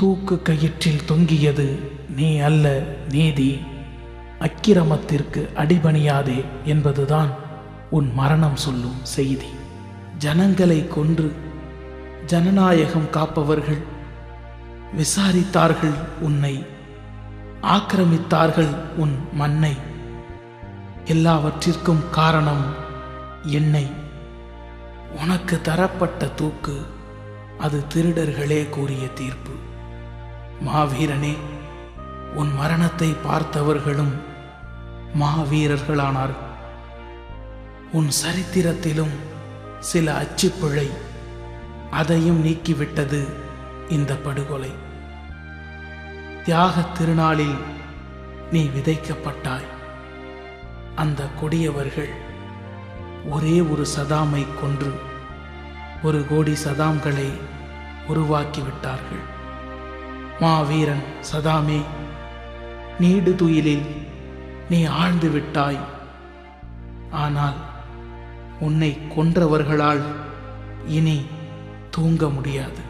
தூக்கு கயிற்றில் தொங்கியது நீ அல்ல நீதி அக்கிரமத்திற்கு அடிபணியாதே என்பதுதான் உன் மரணம் சொல்லும் செய்தி. ஜனங்களை கொன்று ஜனநாயகம் காப்பவர்கள் விசாரித்தார்கள் உன்னை ஆக்கிரமித்தார்கள் உன் மண்ணை. எல்லாவற்றிற்கும் காரணம் என்னை. உனக்கு தரப்பட்ட தூக்கு அது திருடர்களே கூறிய தீர்ப்பு. மாவீரனே உன் மரணத்தை பார்த்தவர்களும் மாவீரர்களானார். உன் சரித்திரத்திலும் சில அச்சுப்பிழை அதையும் நீக்கிவிட்டது இந்த படுகொலை. தியாகத் திருநாளில் நீ விதைக்கப்பட்டாய். அந்த கொடியவர்கள் ஒரே ஒரு சதாமை கொன்று ஒரு கோடி சதாம்களை உருவாக்கிவிட்டார்கள். மாவீரன் சதாமே நீடு துயிலில் நீ ஆழ்ந்து விட்டாய். ஆனால் உன்னை கொன்றவர்களால் இனி தூங்க முடியாது.